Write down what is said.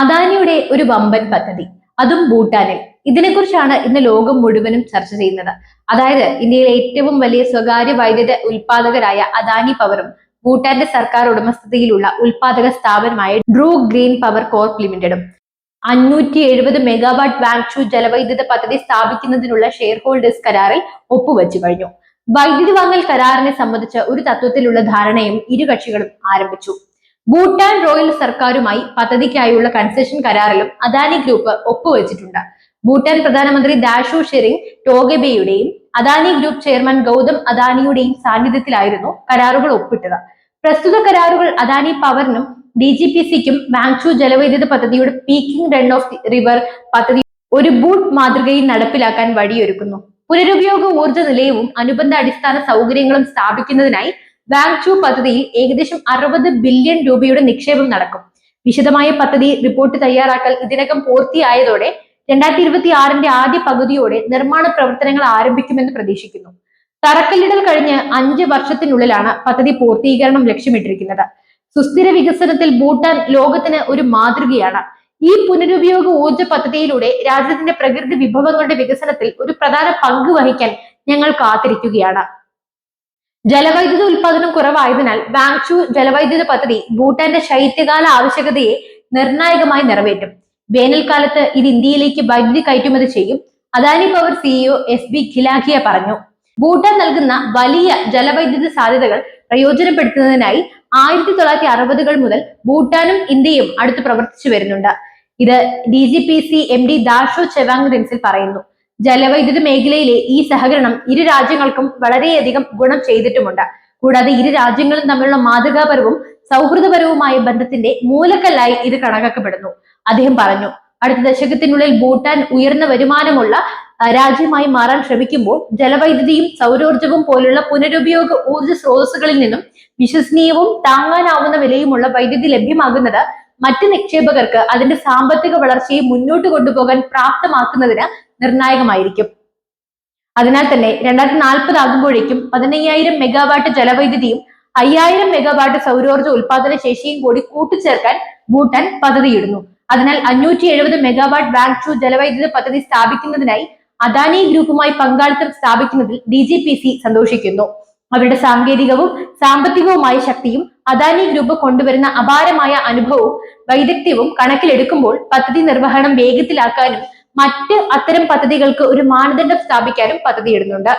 അദാനിയുടെ ഒരു വമ്പൻ പദ്ധതി. അതും ഭൂട്ടാനിൽ. ഇതിനെക്കുറിച്ചാണ് ഇന്ന് ലോകം മുഴുവനും ചർച്ച ചെയ്യുന്നത്. അതായത് ഇന്ത്യയിലെ ഏറ്റവും വലിയ സ്വകാര്യ വൈദ്യുത ഉൽപാദകരായ അദാനി പവറും ഭൂട്ടാന്റെ സർക്കാർ ഉടമസ്ഥതയിലുള്ള ഉൽപാദക സ്ഥാപനമായ ഡ്രൂ ഗ്രീൻ പവർ കോർപ്പ് ലിമിറ്റഡും അഞ്ഞൂറ്റി എഴുപത് മെഗാവാട്ട് വാങ്ഷു ജലവൈദ്യുത പദ്ധതി സ്ഥാപിക്കുന്നതിനുള്ള ഷെയർ ഹോൾഡേഴ്സ് കരാറിൽ ഒപ്പുവെച്ചു കഴിഞ്ഞു. വൈദ്യുതി വാങ്ങൽ കരാറിനെ സംബന്ധിച്ച ഒരു തത്വത്തിലുള്ള ധാരണയും ഇരു കക്ഷികളും ആരംഭിച്ചു. ഭൂട്ടാൻ റോയൽ സർക്കാരുമായി പദ്ധതിക്കായുള്ള കൺസെഷൻ കരാറിലും അദാനി ഗ്രൂപ്പ് ഒപ്പുവെച്ചിട്ടുണ്ട്. ഭൂട്ടാൻ പ്രധാനമന്ത്രി ദാഷു ഷെറിംഗ് ടോഗബെയുടെയും അദാനി ഗ്രൂപ്പ് ചെയർമാൻ ഗൗതം അദാനിയുടെയും സാന്നിധ്യത്തിലായിരുന്നു കരാറുകൾ ഒപ്പിട്ടത്. പ്രസ്തുത കരാറുകൾ അദാനി പവറിനും ഡി ജി പി സിക്കും വാങ്ചു ജലവൈദ്യുത പദ്ധതിയുടെ പീക്കിംഗ് റൺ ഓഫ് റിവർ പദ്ധതി ഒരു ബൂട്ട് മാതൃകയിൽ നടപ്പിലാക്കാൻ വഴിയൊരുക്കുന്നു. പുനരുപയോഗ ഊർജ നിലയവും അനുബന്ധ അടിസ്ഥാന സൗകര്യങ്ങളും സ്ഥാപിക്കുന്നതിനായി വാങ്ചു പദ്ധതിയിൽ ഏകദേശം അറുപത് ബില്യൺ രൂപയുടെ നിക്ഷേപം നടക്കും. വിശദമായ പദ്ധതി റിപ്പോർട്ട് തയ്യാറാക്കൽ ഇതിനകം പൂർത്തിയായതോടെ രണ്ടായിരത്തി ഇരുപത്തി ആറിന്റെ ആദ്യ പകുതിയോടെ നിർമ്മാണ പ്രവർത്തനങ്ങൾ ആരംഭിക്കുമെന്ന് പ്രതീക്ഷിക്കുന്നു. തറക്കല്ലിടൽ കഴിഞ്ഞ് അഞ്ച് വർഷത്തിനുള്ളിലാണ് പദ്ധതി പൂർത്തീകരണം ലക്ഷ്യമിട്ടിരിക്കുന്നത്. സുസ്ഥിര വികസനത്തിൽ ഭൂട്ടാൻ ലോകത്തിന് ഒരു മാതൃകയാണ്. ഈ പുനരുപയോഗ ഊർജ പദ്ധതിയിലൂടെ രാജ്യത്തിന്റെ പ്രകൃതി വിഭവങ്ങളുടെ വികസനത്തിൽ ഒരു പ്രധാന പങ്ക് വഹിക്കാൻ ഞങ്ങൾ കാത്തിരിക്കുകയാണ്. ജലവൈദ്യുത ഉൽപാദനം കുറവായതിനാൽ വാങ്ചു ജലവൈദ്യുത പദ്ധതി ഭൂട്ടാന്റെ ശൈത്യകാല ആവശ്യകതയെ നിർണായകമായി നിറവേറ്റും. വേനൽക്കാലത്ത് ഇത് ഇന്ത്യയിലേക്ക് വൈദ്യുതി കയറ്റുമതി ചെയ്യും. Adani power CEO S B Khilakhiya പറഞ്ഞു. ഭൂട്ടാൻ നൽകുന്ന വലിയ ജലവൈദ്യുത സാധ്യതകൾ പ്രയോജനപ്പെടുത്തുന്നതിനായി ആയിരത്തി തൊള്ളായിരത്തി അറുപതുകൾ മുതൽ ഭൂട്ടാനും ഇന്ത്യയും അടുത്ത് പ്രവർത്തിച്ചു വരുന്നുണ്ട്. ഇത് D G P C M D Dasho Chewang Rinzin പറയുന്നു. ജലവൈദ്യുത മേഖലയിലെ ഈ സഹകരണം ഇരു രാജ്യങ്ങൾക്കും വളരെയധികം ഗുണം ചെയ്തിട്ടുമുണ്ട്. കൂടാതെ ഇരു രാജ്യങ്ങളും തമ്മിലുള്ള മാതൃകാപരവും സൗഹൃദപരവുമായ ബന്ധത്തിന്റെ മൂലക്കല്ലായി ഇത് കണക്കാക്കപ്പെടുന്നു. അദ്ദേഹം പറഞ്ഞു അടുത്ത ദശകത്തിനുള്ളിൽ ഭൂട്ടാൻ ഉയർന്ന വരുമാനമുള്ള രാജ്യമായി മാറാൻ ശ്രമിക്കുമ്പോൾ ജലവൈദ്യുതിയും സൗരോർജവും പോലുള്ള പുനരുപയോഗ ഊർജ സ്രോതസ്സുകളിൽ നിന്നും വിശ്വസനീയവും താങ്ങാനാവുന്ന വിലയുമുള്ള വൈദ്യുതി ലഭ്യമാകുന്നത് മറ്റ് നിക്ഷേപകർക്ക് അതിന്റെ സാമ്പത്തിക വളർച്ചയെ മുന്നോട്ട് കൊണ്ടുപോകാൻ പ്രാപ്തമാക്കുന്നതിന് നിർണായകമായിരിക്കും. അതിനാൽ തന്നെ രണ്ടായിരത്തി നാൽപ്പത് ആകുമ്പോഴേക്കും പതിനയ്യായിരം മെഗാവാട്ട് ജലവൈദ്യുതിയും അയ്യായിരം മെഗാവാട്ട് സൗരോർജ ഉൽപാദന ശേഷിയും കൂടി കൂട്ടിച്ചേർക്കാൻ ഭൂട്ടാൻ പദ്ധതിയിടുന്നു. അതിനാൽ അഞ്ഞൂറ്റി എഴുപത് മെഗാവാട്ട് ടു ജലവൈദ്യുത പദ്ധതി സ്ഥാപിക്കുന്നതിനായി അദാനി ഗ്രൂപ്പുമായി പങ്കാളിത്തം സ്ഥാപിക്കുന്നതിൽ ഡി ജി പി സി സന്തോഷിക്കുന്നു. അവരുടെ സാങ്കേതികവും സാമ്പത്തികവുമായ ശക്തിയും അദാനി ഗ്രൂപ്പ് കൊണ്ടുവരുന്ന അപാരമായ അനുഭവവും വൈദഗ്ധ്യവും കണക്കിലെടുക്കുമ്പോൾ പദ്ധതി നിർവഹണം വേഗത്തിലാക്കാനും മറ്റ് അത്തരം പദ്ധതികൾക്ക് ഒരു മാനദണ്ഡം സ്ഥാപിക്കാനും പദ്ധതി പദ്ധതിയിടുന്നുണ്ട്